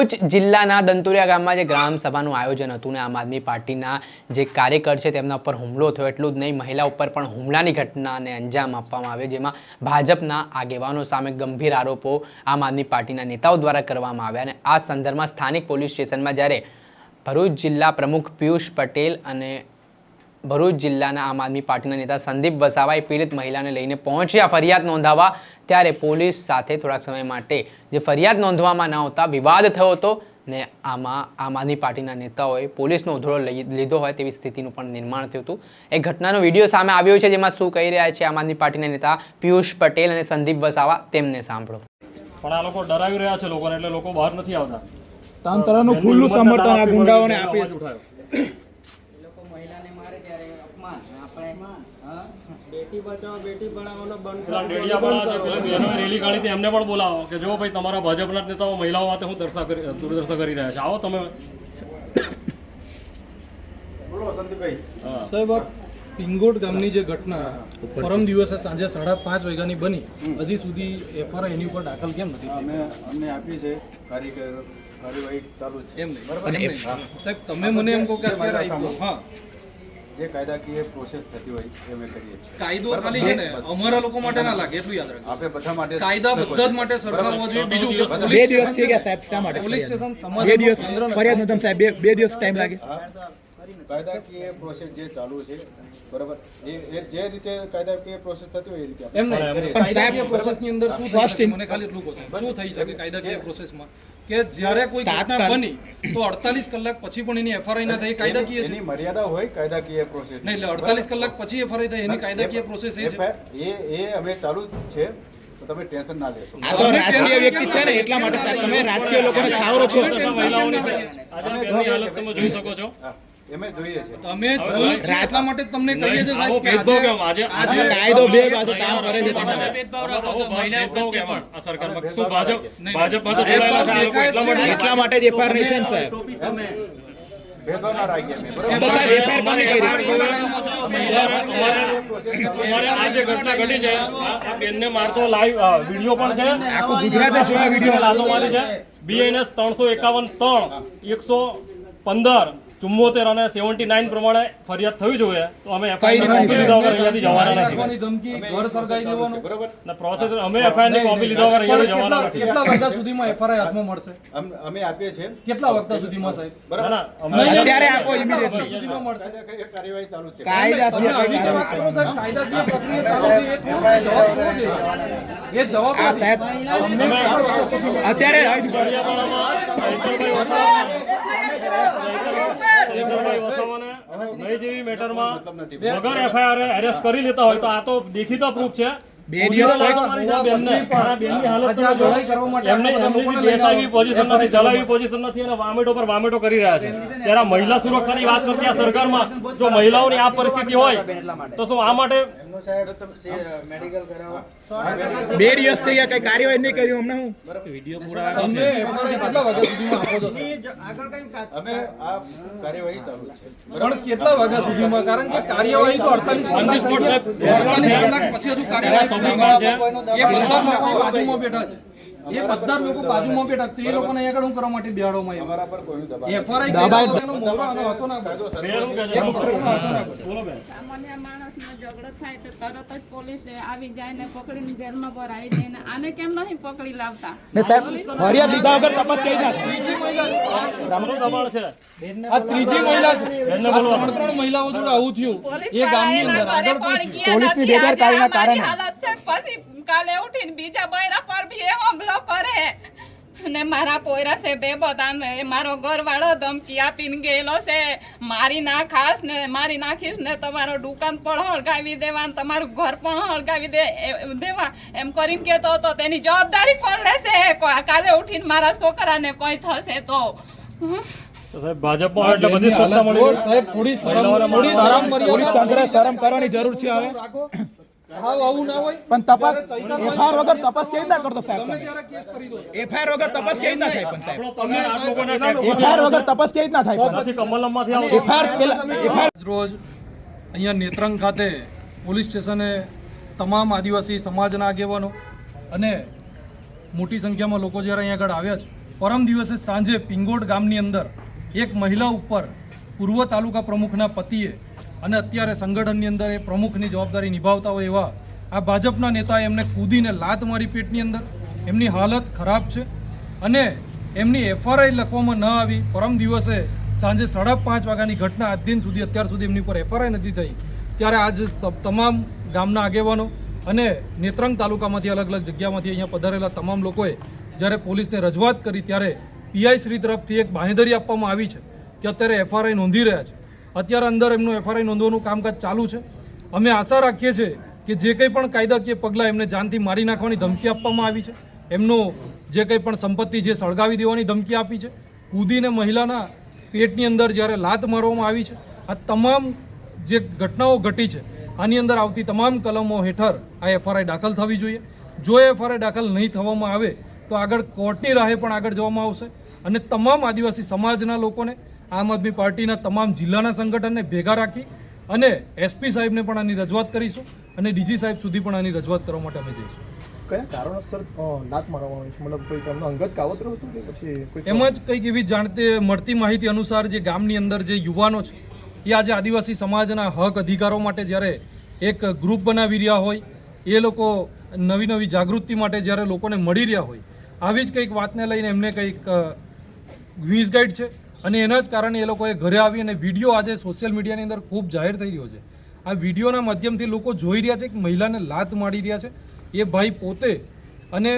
ભરૂચ જિલ્લાના દંતુરિયા ગામમાં જે ગ્રામ સભાનું આયોજન હતું ને આમ આદમી પાર્ટીના જે કાર્યકર છે તેમના ઉપર હુમલો થયો, એટલું જ નહીં, મહિલા ઉપર પણ હુમલાની ઘટનાને અંજામ આપવામાં આવ્યો, જેમાં ભાજપના આગેવાનો સામે ગંભીર આરોપો આમ આદમી પાર્ટીના નેતાઓ દ્વારા કરવામાં આવ્યા અને આ સંદર્ભમાં સ્થાનિક પોલીસ સ્ટેશનમાં જ્યારે ભરૂચ જિલ્લા પ્રમુખ પિયુષ પટેલ અને ભરૂચ જિલ્લાના આમ આદમી પાર્ટીના નેતા સંદીપ વસાવાએ પીડિત મહિલાને લઈને પહોંચ્યા. ફરિયાદ નોંધાવવા ત્યારે પોલીસ સાથે થોડાક સમય માટે જે ફરિયાદ નોંધવામાં ન આવતા વિવાદ થયો હતો ને આમાં આમ આદમી પાર્ટીના નેતાઓએ પોલીસનો ઉધડો લીધો હોય તેવી સ્થિતિનું પણ નિર્માણ થયું હતું. એ ઘટનાનો વીડિયો સામે આવ્યો છે જેમાં શું કહી રહ્યા છે આમ આદમી પાર્ટીના નેતા પિયુષ પટેલ અને સંદીપ વસાવા તેમને સાંભળો. પણ આ લોકો ડરાવી રહ્યા છે લોકોને એટલે લોકો બહાર નથી આવતા. તંત્રનું ખુલ્લું સમર્થન આ ગુંડાઓને આપી ઉઠાયો. લોકો મહિલાને મારે ત્યારે અપમાન આપણે હા બેટી બચાવો બેટી ભણાવવાનો બંધ પેલા ડેડિયાપાડા જે પેલી બહેનોએ રેલી કાઢી હતી એમને પણ બોલાવો કે જો ભાઈ તમારા ભાજપના નેતાઓ મહિલાઓ માટે હું દર્શા કરી દુર્દશા કરી રહ્યા છે. આવો તમે. સાહેબ પિંગોટ ગામની જે ઘટના પરમ દિવસે સાંજે સાડા પાંચ વાગ્યાની બની હજી સુધી એફઆરઆઈ એની ઉપર દાખલ કેમ નથી અમે અમને આપી છે કાર્યવાહી ચાલુ છે. એમ નહીં. બરાબર? સાહેબ તમે મને એમ કહો કે અત્યારે હા. જે કાયદાકીય પ્રોસેસ થતી હોય એ અમે કરીએ છીએ. કાયદો ખાલી છે ને અમારા લોકો માટે ના લાગે એટલું યાદ રાખજો. આપણે બધા માટે કાયદા બધા જ માટે સરકાર હોવો જોઈએ. બીજું કે બે દિવસ થઈ ગયા સાહેબ શા માટે પોલીસ સ્ટેશન બે દિવસ ફરિયાદ નોંધમ સાહેબ બે દિવસ ટાઈમ લાગે. કાયદાકીય પ્રોસેસ જે ચાલુ છે બરાબર? એ જે રીતે કાયદાકીય પ્રોસેસ થતી હોય એ રીતે એમ નહીં કાયદાકીય પ્રોસેસની અંદર શું in- મને ખાલી એટલું કહો. શું થઈ શકે કાયદાકીય પ્રોસેસમાં કે જ્યારે કોઈ ઘટના બની તો અડતાલીસ કલાક પછી પણ એની એફઆરઆઈ ના થાય કાયદાકીય એની મર્યાદા હોય કાયદાકીય પ્રોસેસ નહીં એટલે અડતાલીસ કલાક પછી એફઆરઆઈ થાય એની કાયદાકીય પ્રોસેસ એ છે. એ એ અમે ચાલુ છે તો તમે ટેન્શન ના લેશો. આ તો રાજકીય વ્યક્તિ છે ને એટલા માટે તમે રાજકીય લોકોને છાવરો છો. આ હાલત તમે જોઈ શકો છો. હા જોઈએ છે. તમે જોયું છે એટલા માટે તમને કહીએ છીએ સાહેબ કે આજે આજે આજે કાયદો બે બાજુ કામ કરે છે તમે આવો ભેદભાવ કેમ? આ સરકારમાં શું ભાજપ ભાજપમાં તો જોડાયેલા છે આ લોકો એટલા માટે એટલા માટે જ એફઆઈઆર નહીં થઈ ને સાહેબ ભેદભાવ ના રાખીએ અમે બરાબર? તો સાહેબ એફઆઈઆર કોને કરી? અમારે આ જે ઘટના ઘટી છે આ આ બેનને મારતો લાઈવ વીડિયો પણ છે. આખું ગુજરાતે જોયા વીડિયો. લાતો મારી છે. બીએનએસ ત્રણસો એકાવન ત્રણ એકસો પંદર ચુમ્મોતેર અને સેવન્ટી નાઇન પ્રમાણે ફરિયાદ થવી જોઈએ તો અમે એફઆઈઆર કોપી લીધા વગર અહીંયાથી જવાના નથી. ધમકી ઘર સરકારી લેવાનું બરાબર? ને પ્રોસેસ અમે એફઆઈઆરની કોપી લીધા વગર અહીંયાથી જવાના નથી. કેટલા વાગ્યા સુધીમાં એફઆઈઆર હાથમાં મળશે? અમે આપીએ છીએ. કેટલા વાગ્યા સુધીમાં સાહેબ? બરાબર? ના, અત્યારે આપો ઇમિડિયેટલી સુધીમાં મળશે. કાર્યવાહી ચાલુ છે. કાયદા તમે આવી રીતે વાત કરો સાહેબ. કાયદાકીય પ્રક્રિયા ચાલુ છે. એ થોડો જવાબ થોડો છે એ જવાબ આ. સાહેબ. અત્યારે વસાવાને નહીં જેવી મેટરમાં વગર એફઆઈઆર એરેસ્ટ કરી લેતા હોય તો આ તો દેખીતો પ્રૂફ છે. બે દિવસ ચલાવી પોઝિશન નથી અને વામેટો પર વામેટો કરી રહ્યા છે. ત્યારે મહિલા સુરક્ષાની વાત કરતી આ સરકારમાં જો મહિલાઓની આ પરિસ્થિતિ હોય તો શું આ માટે બે દિવસ થઈ ગયા કઈ કાર્યવાહી નહીં કર્યું અમને હું? તમે FRI કેટલા વાગ્યા સુધીમાં આપો છો સાહેબ? અમે આ કાર્યવાહી ચાલુ છે. પણ કેટલા વાગ્યા સુધીમાં? કારણ કે કાર્યવાહી તો 48 કલાક થઈ ગયા. 48 કલાક પછી હજુ કાર્યવાહી એ બધા બાજુમાં બેઠા છે. એ બધા લોકો બાજુમાં બેઠા. તો એ લોકોને અહીંયા આગળ હું કરવા માટે બેહાડવામાં આવ્યા? અમારા પર કોઈ દબાણ FRI દબાણ- વગરનો મોહરો આનો હતો ના. બોલો બેન. સામાન્ય માણસનો ઝઘડો થાય તો તરત જ પોલીસ આવી જાય ને પકડીને જેલમાં ભરાઈ દે ને આને કેમ નહીં પકડી લાવતા? ને સાહેબ ફરિયાદ લીધા વગર તપાસ કઈ ના થાય? તમારું દબાણ છે. આ ત્રીજી મહિલા છે. બેનને બોલો ત્રણ ત્રણ મહિલાઓ જોડે આવું થયું. એ ગામની અંદર. આગળ પોલીસની બેદરકારીના કારણે. હાલત છે. પછી કાલે ઉઠીને બીજા બૈરા પર બી એ હુમલો કરે. ને મારા પોયરા છે બે બધા એ મારો ઘરવાળો ધમકી આપીને ગયેલો છે. મારી ના ખાસ ને મારી નાખીશ ને તમારો દુકાન પણ હળગાવી દેવા ને તમારું ઘર પણ હળગાવી દે દેવા. એમ કરીને કહેતો હતો તેની જવાબદારી કોણ લેશે કાલે ઉઠીને મારા છોકરાને કોઈ થશે તો. સાહેબ ભાજપમાં એટલે બધી સત્તા મળી સાહેબ થોડી શરમ કરવાની જરૂર છે હવે. રાખો હાવ આવું ના હોય પણ તપાસ એફઆઈઆર વગર તપાસ કેવી રીતના કરતો સાહેબ તમે તમે? ત્યારે કેસ કરી દો. એફઆઈઆર વગર તપાસ કેવી રીતના થાય પણ સાહેબ? એફઆઈઆર વગર તપાસ કેવી રીતના થાય નથી કમલમમાંથી એફઆઈઆર પેલા એફઆઈઆર રોજ અહીંયા નેત્રંગ ખાતે પોલીસ સ્ટેશને તમામ આદિવાસી સમાજના આગેવાનો અને મોટી સંખ્યામાં લોકો જ્યારે અહીંયા આગળ આવ્યા છે પરમ દિવસે સાંજે પિંગોટ ગામની અંદર એક મહિલા ઉપર પૂર્વ તાલુકા પ્રમુખના પતિએ અને અત્યારે સંગઠનની અંદર એ પ્રમુખની જવાબદારી નિભાવતા હોય એવા આ ભાજપના નેતાએ એમને કૂદીને લાત મારી પેટની અંદર. એમની હાલત ખરાબ છે અને એમની એફઆરઆઈ લખવામાં ન આવી. પરમ દિવસે સાંજે સાડા પાંચ વાગ્યાની ઘટના આજ દિન સુધી, અત્યાર સુધી એમની પર એફઆરઆઈ નથી થઈ. ત્યારે આજ તમામ ગામના આગેવાનો અને નેત્રંગ તાલુકામાંથી અલગ અલગ જગ્યામાંથી અહીંયા પધારેલા તમામ લોકોએ જ્યારે પોલીસને રજૂઆત કરી ત્યારે પીઆઈ શ્રી તરફથી એક બાંહેધરી આપવામાં આવી છે કે અત્યારે એફઆરઆઈ નોંધી રહ્યા છે. અત્યારે અંદર એમનું એફઆરઆઈ નોંધવાનું કામકાજ ચાલુ છે. અમે આશા રાખીએ છીએ કે જે કંઈ પણ કાયદાકીય પગલાં એમને જાનથી મારી નાખવાની ધમકી આપવામાં આવી છે. એમનું જે કંઈ પણ સંપત્તિ છે સળગાવી દેવાની ધમકી આપી છે. કૂદીને મહિલાના પેટની અંદર જ્યારે લાત મારવામાં આવી છે. આ તમામ જે ઘટનાઓ ઘટી છે, આની અંદર આવતી તમામ કલમો હેઠળ આ એફઆરઆઈ દાખલ થવી જોઈએ. જો એફઆરઆઈ દાખલ નહીં થવામાં આવે, તો આગળ કોર્ટની રાહે પણ આગળ જવામાં આવશે. અને તમામ આદિવાસી સમાજના લોકોને આમ આદમી પાર્ટીના તમામ જિલ્લાના સંગઠનને ભેગા રાખી અને એસપી સાહેબને પણ આની રજૂઆત કરીશું અને ડીજી સાહેબ સુધી પણ આની રજૂઆત કરવા માટે અમે જઈશું. કયા કારણોસર લાત મારવામાં આવી છે? મતલબ કોઈ તેમનો અંગત કાવતરું હતું કે પછી કોઈ એમાં જ કંઈક એવી જાણતે મળતી માહિતી અનુસાર જે ગામની અંદર જે યુવાનો છે એ આજે આદિવાસી સમાજના હક અધિકારો માટે જ્યારે એક ગ્રુપ બનાવી રહ્યા હોય એ લોકો નવી નવી જાગૃતિ માટે જ્યારે લોકોને મળી રહ્યા હોય આવી જ કંઈક વાતને લઈને એમને કંઈક મિસગાઈડ છે. અને એના જ કારણે એ લોકોએ ઘરે આવી અને વીડિયો આજે સોશિયલ મીડિયાની અંદર ખૂબ જાહેર થઈ રહ્યો છે. આ વિડીયોના માધ્યમથી લોકો જોઈ રહ્યા છે કે મહિલાને લાત મારી રહ્યા છે. એ ભાઈ પોતે અને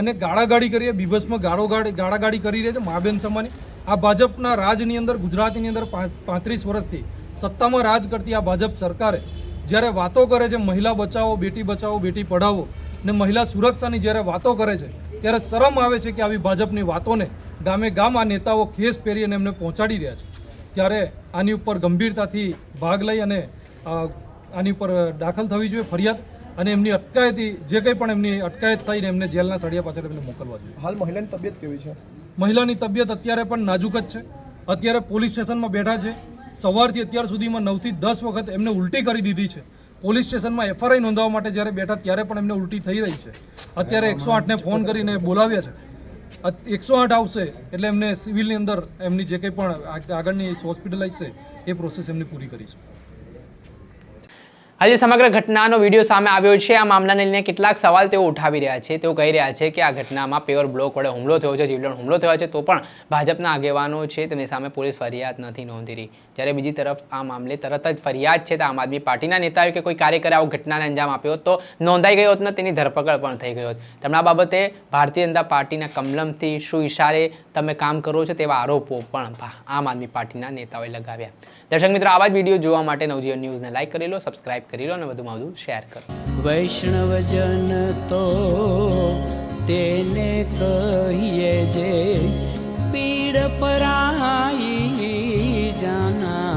અને ગાળાગાળી કરીએ બીભસમાં ગાળો ગાળાગાડી ગાળાગાળી કરી રહ્યા છે માબેન સમાની આ ભાજપના રાજની અંદર, ગુજરાતની અંદર પાંત્રીસ વર્ષથી સત્તામાં રાજ કરતી આ ભાજપ સરકારે જ્યારે વાતો કરે છે મહિલા બચાવો, બેટી બચાવો, બેટી પઢાવો ને મહિલા સુરક્ષાની જ્યારે વાતો કરે છે, ત્યારે શરમ આવે છે કે આવી ભાજપની વાતોને ગામે ગામ આ નેતાઓ ખેસ પહેરી અને એમને પહોંચાડી રહ્યા છે. ત્યારે આની ઉપર ગંભીરતાથી ભાગ લઈ અને આની ઉપર દાખલ થવી જોઈએ ફરિયાદ અને એમની અટકાયતી જે કંઈ પણ એમની અટકાયત થઈને એમને જેલના સળિયા પાછળ એમને મોકલવા જોઈએ. હાલ મહિલાની તબિયત કેવી છે? મહિલાની તબિયત અત્યારે પણ નાજુક જ છે. અત્યારે પોલીસ સ્ટેશનમાં બેઠા છે. સવારથી અત્યાર સુધીમાં નવથી દસ વખત એમને ઉલટી કરી દીધી છે. પોલીસ સ્ટેશનમાં એફઆરઆઈ નોંધાવવા માટે જ્યારે બેઠા ત્યારે પણ એમને ઉલટી થઈ રહી છે. અત્યારે એકસો આઠને ફોન કરીને બોલાવ્યા છે. એકસો આઠ આવશે એટલે એમને સિવિલની અંદર એમની જે કંઈ પણ આગળની હોસ્પિટલાઇઝ છે, એ પ્રોસેસ એમની પૂરી કરીશું. આજે સમગ્ર ઘટનાનો વીડિયો સામે આવ્યો છે. આ મામલાને લઈને કેટલાક સવાલ તેઓ ઉઠાવી રહ્યા છે. તેઓ કહી રહ્યા છે કે આ ઘટનામાં પેવર બ્લોક વડે હુમલો થયો છે, જીવલેણ હુમલો થયો છે, તો પણ ભાજપના આગેવાનો છે તેમની સામે પોલીસ ફરિયાદ નથી નોંધી રહી. જ્યારે બીજી તરફ આ મામલે તરત જ ફરિયાદ છે, તો આમ આદમી પાર્ટીના નેતાઓએ કે કોઈ કાર્યકરે આવું ઘટનાને અંજામ આપ્યો તો નોંધાઈ ગયો હોત ને તેની ધરપકડ પણ થઈ ગઈ હોત. તેમના બાબતે ભારતીય જનતા પાર્ટીના કમલમથી શું ઇશારે તમે કામ કરો છો તેવા આરોપો પણ આમ આદમી પાર્ટીના નેતાઓએ લગાવ્યા. દર્શક મિત્રો, આવા જ વીડિયો જોવા માટે નવજીવન ન્યૂઝને લાઈક કરી લો, સબસ્ક્રાઇબ કરી લો અને વધુમાં વધુ શેર કરો. વૈષ્ણવજન તો તેને કહીએ જે પીડ પરાઈ જાના